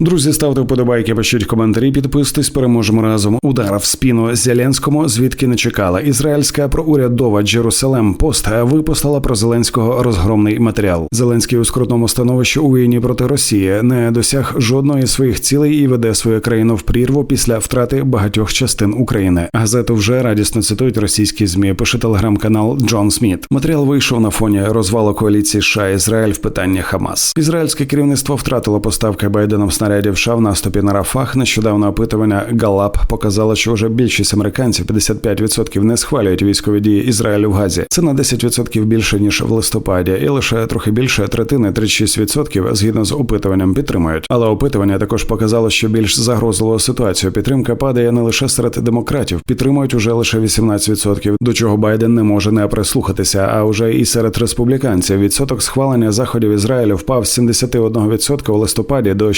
Друзі, ставте вподобайки, пишіть коментарі, підписуйтесь, переможемо разом. Удар в спіну Зеленському, звідки не чекала. Ізраїльська проурядова Джерусалем Пост випустила про Зеленського розгромний матеріал. Зеленський у скрутному становищі у війні проти Росії не досяг жодної з своїх цілей і веде свою країну в прірву після втрати багатьох частин України. Газету вже радісно цитують російські змі. Пише телеграм-канал Джон Сміт. Матеріал вийшов на фоні розвалу коаліції США Ізраїль в питанні Хамас. Ізраїльське керівництво втратило поставки Байденом снарядів США в наступі на Рафах. Нещодавно опитування Галап показало, що вже більшість американців 55% не схвалюють військові дії Ізраїлю в Газі. Це на 10% більше ніж в листопаді, і лише трохи більше третини 36% згідно з опитуванням підтримують. Але опитування також показало, що більш загрозливу ситуацію підтримка падає не лише серед демократів, підтримують уже лише 18%, до чого Байден не може не прислухатися. А уже і серед республіканців відсоток схвалення заходів Ізраїлю впав з 71% у листопаді до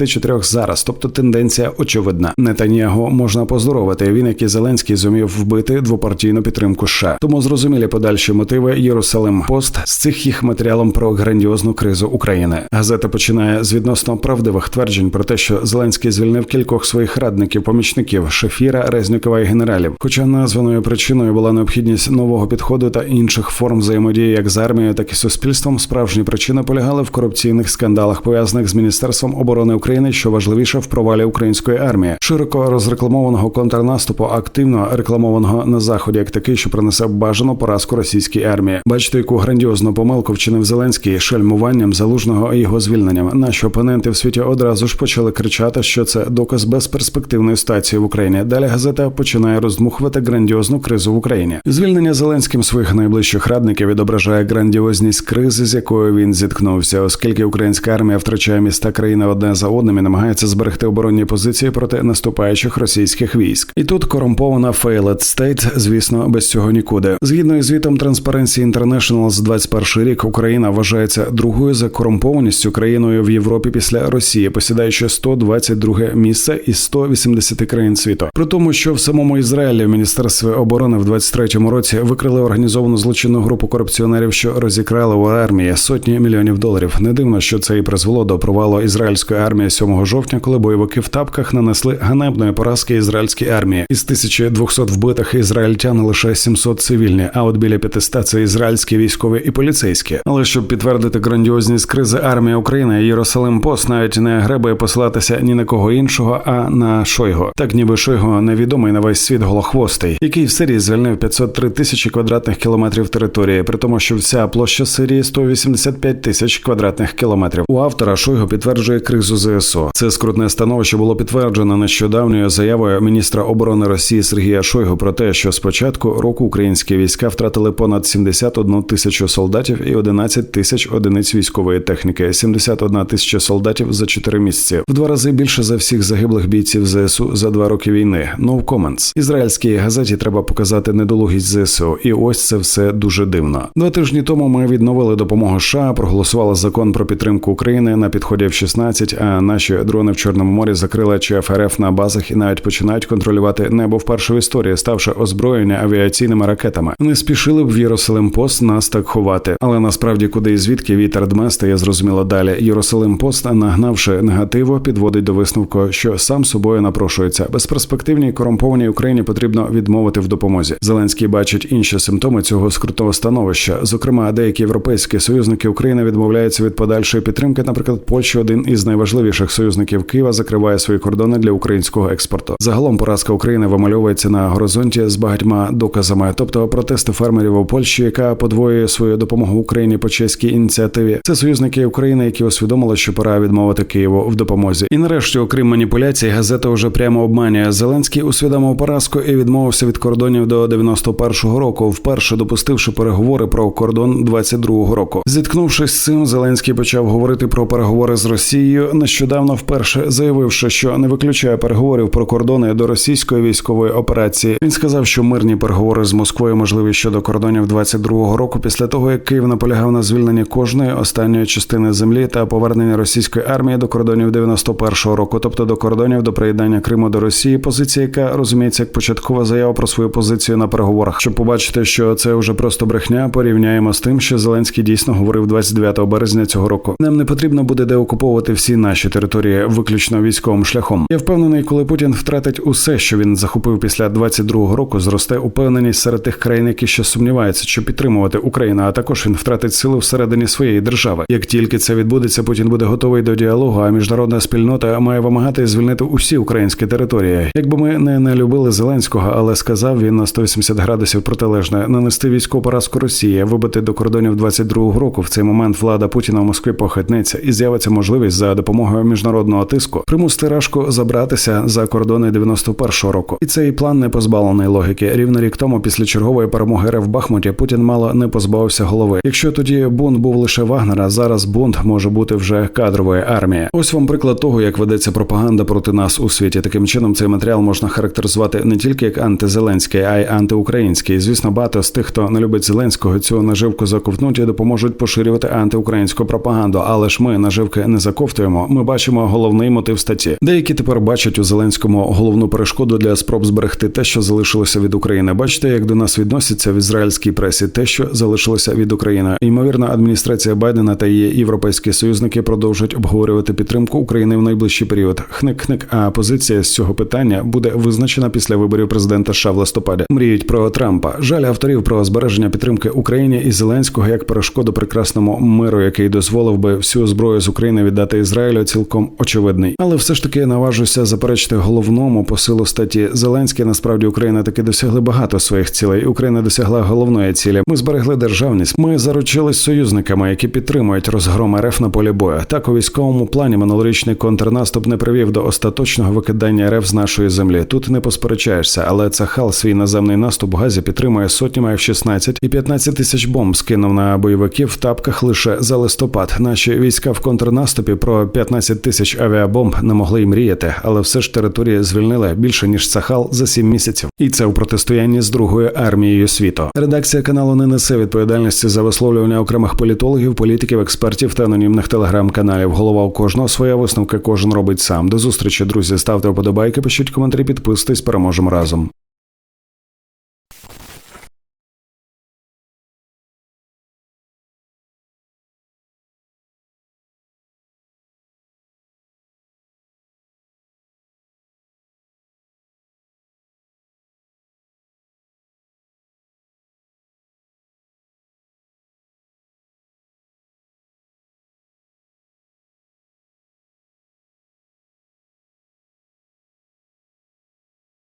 64% зараз. Тобто тенденція очевидна. Нетаньягу можна поздоровити. Він, як і Зеленський, зумів вбити двопартійну підтримку. США. тому зрозумілі подальші мотиви Єрусалим Пост з цих їх матеріалом про грандіозну кризу України. Газета починає з відносно правдивих тверджень про те, що Зеленський звільнив кількох своїх радників, помічників Шефіра, Резнікова і генералів. Хоча названою причиною була необхідність нового підходу та інших форм взаємодії, як з армією, так і суспільством. Справжні причини полягали в корупційних скандалах, пов'язаних з міністерством оборони України, що важливіше в провалі української армії, широко розрекламованого контрнаступу, активно рекламованого на заході, як такий, що принесе бажану поразку російській армії. Бачите, яку грандіозну помилку вчинив Зеленський шельмуванням залужного і його звільненням. Наші опоненти в світі одразу ж почали кричати, що це доказ безперспективної ситуації в Україні. Далі газета починає роздмухувати грандіозну кризу в Україні. Звільнення Зеленським своїх найближчих радників відображає грандіозність кризи, з якою він зіткнувся, оскільки українська армія втрачає міста країни одне за одним і намагається зберегти оборонні позиції проти наступаючих російських військ. І тут корумпована failed state, звісно, без цього нікуди. Згідно із звітом Transparency International з 21 рік Україна вважається другою за корумпованістю країною в Європі після Росії, посідаючи 122 місце із 180 країн світу. При тому, що в самому Ізраїлі в міністерстві оборони в 23-му році викрили організовану злочинну групу корупціонерів, що розікрали у армії сотні мільйонів доларів. Не дивно, що це і призвело до провалу ізраїльської армії 7 жовтня, коли бойовики в тапках нанесли ганебної поразки ізраїльській армії. Із 1200 вбитих ізраїльтян лише 700 цивільні. А от біля 500 – це ізраїльські військові і поліцейські. Але щоб підтвердити грандіозність кризи армії України, Єрусалим Пост навіть не гребує посилатися ні на кого іншого, а на Шойго. Так ніби Шойго невідомий на весь світ голохвостий, який в Сирії звільнив 503 тисячі квадратних кілометрів території, при тому, що вся площа Сирії 185 тисяч квадратних кілометрів. У автора Шойго підтверджує кризу ЗСУ. Це скрутне становище було підтверджено нещодавньою заявою міністра оборони Росії Сергія Шойгу про те, що з початку року українські війська втратили понад 71 тисячу солдатів і 11 тисяч одиниць військової техніки, 71 тисяча солдатів за 4 місяці, в два рази більше за всіх загиблих бійців ЗСУ за два роки війни. No comments. Ізраїльській газеті треба показати недолугість ЗСУ, і ось це все дуже дивно. Два тижні тому ми відновили допомогу США, проголосували закон про підтримку України на підході F-16, А наші дрони в Чорному морі закрили ЧФРФ на базах і навіть починають контролювати небо вперше в історії, ставши озброєння авіаційними ракетами. Не спішили б в Єрусалим Пост нас так ховати, але насправді куди і звідки вітер дме стає зрозуміло далі. Єрусалим Пост, нагнавши негативу, підводить до висновку, що сам собою напрошується. Безперспективній корумпованій Україні потрібно відмовити в допомозі. Зеленський бачить інші симптоми цього скрутного становища. Зокрема, деякі європейські союзники України відмовляються від подальшої підтримки. Наприклад, Польща, один із найважливіших союзників Києва, закриває свої кордони для українського експорту. Загалом поразка України вимальовується на горизонті з багатьма доказами, тобто протести фермерів у Польщі, яка подвоює свою допомогу Україні по чеській ініціативі. Це союзники України, які усвідомили, що пора відмовити Києву в допомозі. І нарешті, окрім маніпуляцій, газета вже прямо обманює. Зеленський усвідомив поразку і відмовився від кордонів до 91-го року, вперше допустивши переговори про кордон 22-го року. Зіткнувшись з цим, Зеленський почав говорити про переговори з Росією. Нещодавно вперше заявивши, що не виключає переговорів про кордони до російської військової операції. Він сказав, що мирні переговори з Москвою можливі щодо кордонів 22-го року, після того як Київ наполягав на звільненні кожної останньої частини землі та повернення російської армії до кордонів 91-го року, тобто до кордонів до приєднання Криму до Росії. Позиція, яка розуміється як початкова заява про свою позицію на переговорах. Щоб побачити, що це вже просто брехня, порівняємо з тим, що Зеленський дійсно говорив 29 березня цього року. Нам не потрібно буде деокуповувати всі наші захоплюючи території виключно військовим шляхом. Я впевнений, коли Путін втратить усе, що він захопив після 22-го року, зросте упевненість серед тих країн, які ще сумніваються, що підтримувати Україну. А також він втратить силу всередині своєї держави. Як тільки це відбудеться, Путін буде готовий до діалогу. А міжнародна спільнота має вимагати звільнити усі українські території. Якби ми не, не любили Зеленського, але сказав він на 180 градусів протилежне нанести військову поразку Росії, вибити до кордонів 22-го року. В цей момент влада Путіна в Москві похитнеться і з'явиться можливість за допомогою міжнародного тиску примусити Рашку забратися за кордони 91-го року. І цей план не позбавлений логіки. Рівно рік тому, після чергової перемоги РФ в Бахмуті, Путін мало не позбавився голови. Якщо тоді бунт був лише Вагнера, зараз бунт може бути вже кадрової армії. Ось вам приклад того, як ведеться пропаганда проти нас у світі. Таким чином, цей матеріал можна характеризувати не тільки як антизеленський, а й антиукраїнський. Звісно, багато з тих, хто не любить Зеленського, цю наживку заковтнуть і допоможуть поширювати антиукраїнську пропаганду. Але ж ми наживки не заковтуємо. Ми бачимо головний мотив статті. Деякі тепер бачать у Зеленському головну перешкоду для спроб зберегти те, що залишилося від України. Бачите, як до нас відносяться в ізраїльській пресі, те, що залишилося від України. Ймовірно, адміністрація Байдена та її європейські союзники продовжують обговорювати підтримку України в найближчий період. Хник-хник, а позиція з цього питання буде визначена після виборів президента США в листопаді. Мріють про Трампа. Жаль авторів про збереження підтримки Україні і Зеленського як перешкоду прекрасному миру, який дозволив би всю зброю з України віддати Ізраїлю, цілком очевидний. Але все ж таки наважуся заперечити головному посилу статті Зеленський. Насправді Україна таки досягли багато своїх цілей. Україна досягла головної цілі. Ми зберегли державність. Ми заручились союзниками, які підтримують розгром РФ на полі бою. Так у військовому плані минулорічний контрнаступ не привів до остаточного викидання РФ з нашої землі. Тут не посперечаєшся, але Цахал свій наземний наступ Газі підтримує сотнями F-16 і 15 тисяч бомб скинув на бойовиків в тапках лише за листопад. Наші війська в контрнаступі про 15 тисяч авіабомб не могли й мріяти, але все ж території звільнили більше ніж Сахал за 7 місяців. І це у протистоянні з другою армією світу. Редакція каналу не несе відповідальності за висловлювання окремих політологів, політиків, експертів та анонімних телеграм-каналів. Голова у кожного своя висновка, кожен робить сам. До зустрічі, друзі. Ставте вподобайки, пишіть коментарі, підписуйтесь, переможемо разом.